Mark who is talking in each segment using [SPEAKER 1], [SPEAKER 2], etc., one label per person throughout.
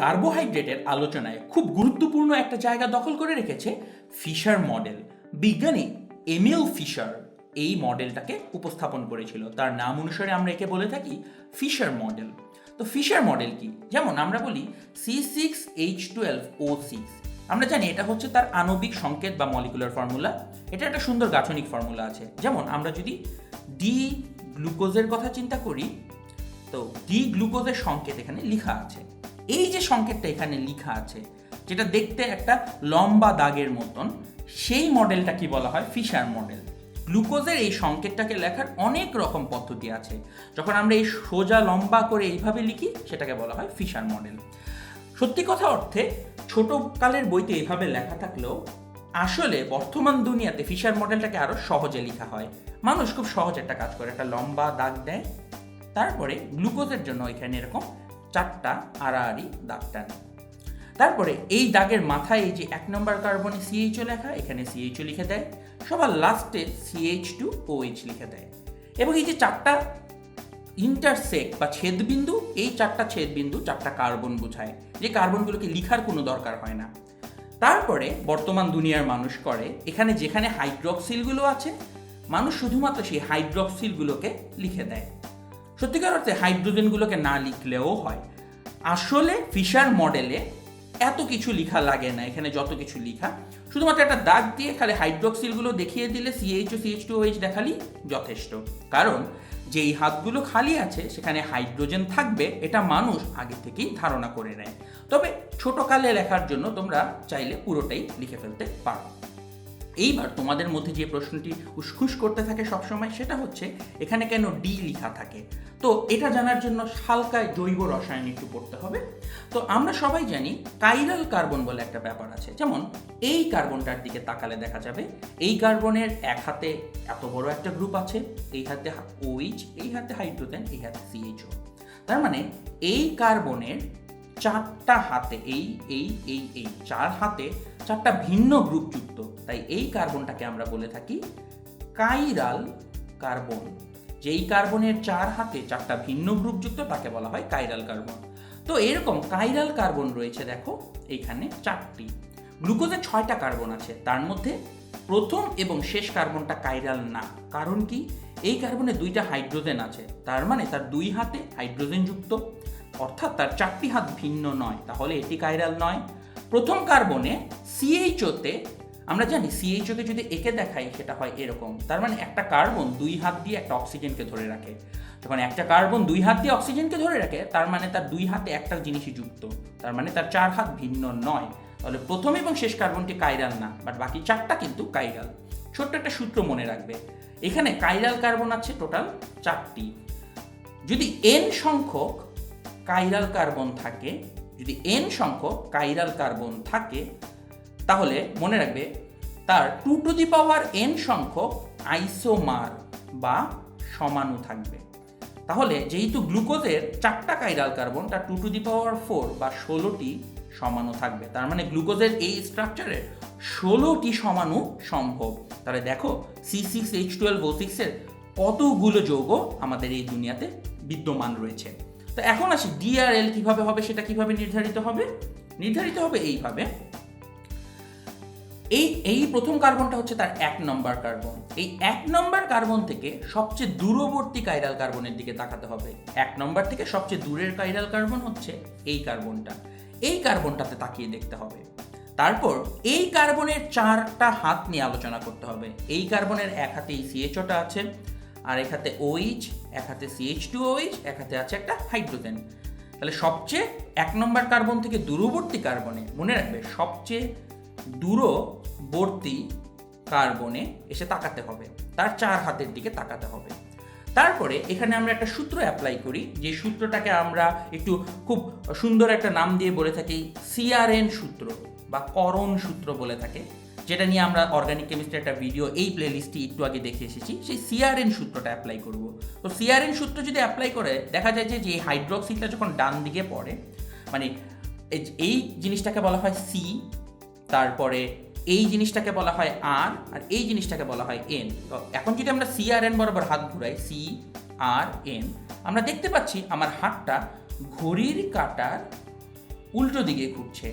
[SPEAKER 1] কার্বোহাইড্রেটের আলোচনায় খুব গুরুত্বপূর্ণ একটা জায়গা দখল করে রেখেছে ফিশার মডেল। বিজ্ঞানী এমিল ফিশার এই মডেলটাকে উপস্থাপন করেছিল। তার নাম অনুসারে আমরা একে বলে থাকি ফিশার মডেল। তো ফিশার মডেল কি? যেমন আমরা বলি C six H twelve O six আমরা জানি এটা হচ্ছে তার আণবিক সংকেত বা মলিকুলার ফর্মুলা এটা একটা সুন্দর গাঠনিক ফর্মুলা আছে। যেমন আমরা যদি ডি গ্লুকোজের কথা চিন্তা করি, তো ডি গ্লুকোজের সংকেত এখানে লেখা আছে। এই যে সংকেতটা এখানে লেখা আছে, যেটা দেখতে একটা লম্বা দাগের মতন, সেই মডেলটা কি বলা হয়? Fischer model. গ্লুকোজের এই সংকেতটাকে লেখার অনেক রকম পদ্ধতি আছে। যখন আমরা এই সোজা লম্বা করে এইভাবে লিখি, সেটাকে বলা হয় ফিশার মডেল। সত্যি কথা অর্থে, ছোট কালের বইতে এইভাবে লেখা থাকলেও, আসলে বর্তমান দুনিয়াতে ফিশার মডেলটাকে আরও সহজে লেখা হয়। মানুষ খুব সহজ একটা কাজ করে, একটা লম্বা দাগ দেয়, তারপরে গ্লুকোজের জন্য এখানে এরকম চারটা আড়াআড়ি দাগ টানে। তারপরে এই দাগের মাথায় এই যে এক নম্বর কার্বনে সিএইচও লেখা, এখানে সিএইচও লিখে দেয়। সবার লাস্টে সিএইচ টু ওএইচ লিখে দেয়। এবং এই যে চারটা ইন্টারসেক বা ছেদবিন্দু, এই চারটা ছেদবিন্দু, চারটা কার্বন বোঝায়। যে কার্বনগুলোকে লিখার কোনো দরকার হয় না। তারপরে বর্তমান দুনিয়ার মানুষ করে, এখানে যেখানে হাইড্রক্সিলগুলো আছে, মানুষ শুধুমাত্র সেই হাইড্রক্সিলগুলোকে লিখে দেয়। সত্যিকার অর্থে হাইড্রোজেনগুলোকে না লিখলেও হয়। আসলে ফিশার মডেলে এত কিছু লিখা লাগে না, এখানে যত কিছু লিখা। শুধুমাত্র একটা দাগ দিয়ে খালি হাইড্রক্সিলগুলো দেখিয়ে দিলে CH O CH two H দেখালেই যথেষ্ট। কারণ যেই হাতগুলো খালি আছে, সেখানে হাইড্রোজেন থাকবে, এটা মানুষ আগে থেকেই ধারণা করে নেয়। তবে ছোটকালে লেখার জন্য তোমরা চাইলে পুরোটাই লিখে ফেলতে পারো। এইবার তোমাদের মধ্যে যে প্রশ্নটি উসখুস করতে থাকে সবসময়, সেটা হচ্ছে, এখানে কেন ডি লেখা থাকে? তো এটা জানার জন্য হালকা জৈব রসায়ন একটু পড়তে হবে। তো আমরা সবাই জানি কাইরাল কার্বন বলে একটা ব্যাপার আছে। যেমন, এই কার্বনটার দিকে তাকালে দেখা যাবে, এই কার্বনের এক হাতে এত বড় একটা গ্রুপ আছে, এই হাতে ওইচ এই হাতে হাইড্রোজেন, এই হাতে সিএইচও তার মানে এই কার্বনের চারটা হাতে, এই এই এই এই চার হাতে চারটা ভিন্ন গ্রুপ যুক্ত তাই এই কার্বনটাকে আমরা বলে থাকি কাইরাল কার্বন। যেই কার্বনের চার হাতে চারটা ভিন্ন গ্রুপ যুক্ত, তাকে বলা হয় কাইরাল কার্বন। তো এরকম কাইরাল কার্বন রয়েছে দেখো, এইখানে চারটি। গ্লুকোজে ছয়টা কার্বন আছে, তার মধ্যে প্রথম এবং শেষ কার্বনটা কাইরাল না। কারণ কি? এই কার্বনে দুইটা হাইড্রোজেন আছে, তার মানে তার দুই হাতে হাইড্রোজেন যুক্ত। অর্থাৎ তার চারটি হাত ভিন্ন নয়, তাহলে এটি কাইরাল নয়। প্রথম কার্বনে সিএইচওতে আমরা জানি সিএইচওকে যদি একে দেখাই সেটা হয় এরকম। তার মানে একটা কার্বন দুই হাত দিয়ে একটা অক্সিজেনকে ধরে রাখে। যখন একটা কার্বন দুই হাত দিয়ে অক্সিজেনকে ধরে রাখে, তার মানে তার দুই হাতে একটা জিনিসই যুক্ত। তার মানে তার চার হাত ভিন্ন নয়। তাহলে প্রথম এবং শেষ কার্বনটি কাইরাল না বাট বাকি চারটা কিন্তু কাইরাল ছোট্ট একটা সূত্র মনে রাখবে। এখানে কাইরাল কার্বন আছে টোটাল চারটি। যদি এন সংখ্যক কাইরাল কার্বন থাকে, যদি এন সংখ্যক কাইরাল কার্বন থাকে তাহলে মনে রাখবে, তার two to the power N সংখ্যক আইসোমার বা সমাণু থাকবে। তাহলে যেহেতু গ্লুকোজের চারটা কাইরাল কার্বন তার two to the power four বা ষোলোটি সমাণু থাকবে। তার মানে গ্লুকোজের এই স্ট্রাকচারের ষোলোটি সমাণু সম্ভব। তাহলে দেখো C six H twelve O সিক্সের কতগুলো যৌগ আমাদের এই দুনিয়াতে বিদ্যমান রয়েছে। তো এখন আসি ডিআরএল কীভাবে হবে, সেটা কীভাবে নির্ধারিত হবে? নির্ধারিত হবে এইভাবে এই এই প্রথম কার্বনটা হচ্ছে তার এক নম্বর কার্বন। এই এক নম্বর কার্বন থেকে সবচেয়ে দূরবর্তী কাইরাল কার্বনের দিকে তাকাতে হবে। এক নম্বর থেকে সবচেয়ে দূরের কাইরাল কার্বন হচ্ছে এই কার্বনটা। এই কার্বনটাতে তাকিয়ে দেখতে হবে। তারপর এই কার্বনের চারটা হাত নিয়ে আলোচনা করতে হবে। এই কার্বনের এক হাতে এই সিএচওটা আছে, আর এক হাতে ওইচ এক হাতে সিএইচ টু ওইচ এক হাতে আছে একটা হাইড্রোজেন তাহলে সবচেয়ে এক নম্বর কার্বন থেকে দূরবর্তী কার্বনে মনে রাখবে, সবচেয়ে দূরবর্তী কার্বনে এসে তাকাতে হবে। তার চার হাতের দিকে তাকাতে হবে। তারপরে এখানে আমরা একটা সূত্র অ্যাপ্লাই করি, যে সূত্রটাকে আমরা একটু খুব সুন্দর একটা নাম দিয়ে বলে থাকি, সিআরএন সূত্র বা করণ সূত্র বলে থাকে, যেটা নিয়ে আমরা অর্গানিক কেমিস্ট্রি একটা ভিডিও এই প্লেলিস্টটি একটু আগে দেখে এসেছি। সেই সিআরএন সূত্রটা অ্যাপ্লাই করব। তো সিআরএন সূত্র যদি অ্যাপ্লাই করে, দেখা যায় যে হাইড্রোক্সিলটা যখন ডান দিকে পড়ে মানে এই জিনিসটাকে বলা হয় সি তারপরে এই জিনিসটাকে বলা হয় আর আর এই জিনিসটাকে বলা হয় এন। তো এখন যদি আমরা সি আর এন বরাবর হাত ঘুরাই, সি আর এন, আমরা দেখতে পাচ্ছি আমার হাতটা ঘড়ির কাটার উল্টো দিকে ঘুরছে।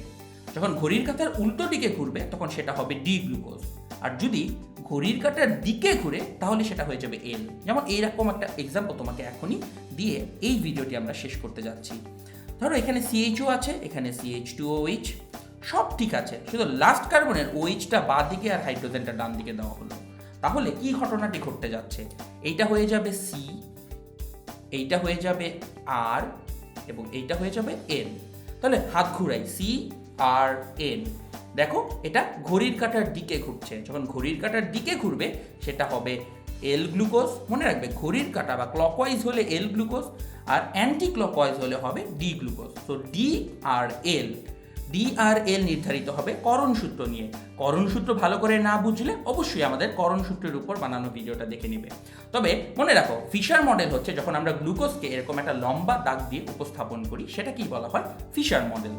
[SPEAKER 1] যখন ঘড়ির কাটার উল্টো দিকে ঘুরবে, তখন সেটা হবে ডি গ্লুকোজ। আর যদি ঘড়ির কাটার দিকে ঘুরে, তাহলে সেটা হয়ে যাবে এল যেমন এইরকম একটা এক্সাম্পল তোমাকে এখনই দিয়ে এই ভিডিওটি আমরা শেষ করতে যাচ্ছি। ধরো এখানে সিএইচও আছে, এখানে সিএইচ টু ওইচ সব ঠিক আছে, শুধু লাস্ট কার্বনের ওইচটা বা দিকে আর হাইড্রোজেনটা ডান দিকে দেওয়া হলো। তাহলে কি ঘটনাটি ঘটতে যাচ্ছে? এইটা হয়ে যাবে সি এইটা হয়ে যাবে আর এবং এইটা হয়ে যাবে এন তাহলে হাত ঘুরাই সি আর এন দেখো, এটা ঘড়ির কাঁটার দিকে ঘুরছে। যখন ঘড়ির কাঁটার দিকে ঘুরবে, সেটা হবে এল গ্লুকোজ মনে রাখবে ঘড়ির কাঁটা বা ক্লকওয়াইজ হলে এল গ্লুকোজ আর অ্যান্টি ক্লকওয়াইজ হলে হবে ডি গ্লুকোজ তো ডি আর এল ডি আর এল নির্ধারিত হবে করণ সূত্র নিয়ে। করণ সূত্র ভালো করে না বুঝলে অবশ্যই আমাদের করণ সূত্রের উপর বানানো ভিডিওটা দেখে নেবে। তবে মনে রাখো ফিশার মডেল হচ্ছে যখন আমরা গ্লুকোজকে এরকম একটা লম্বা দাগ দিয়ে উপস্থাপন করি, সেটা কি বলা হয়? Fischer model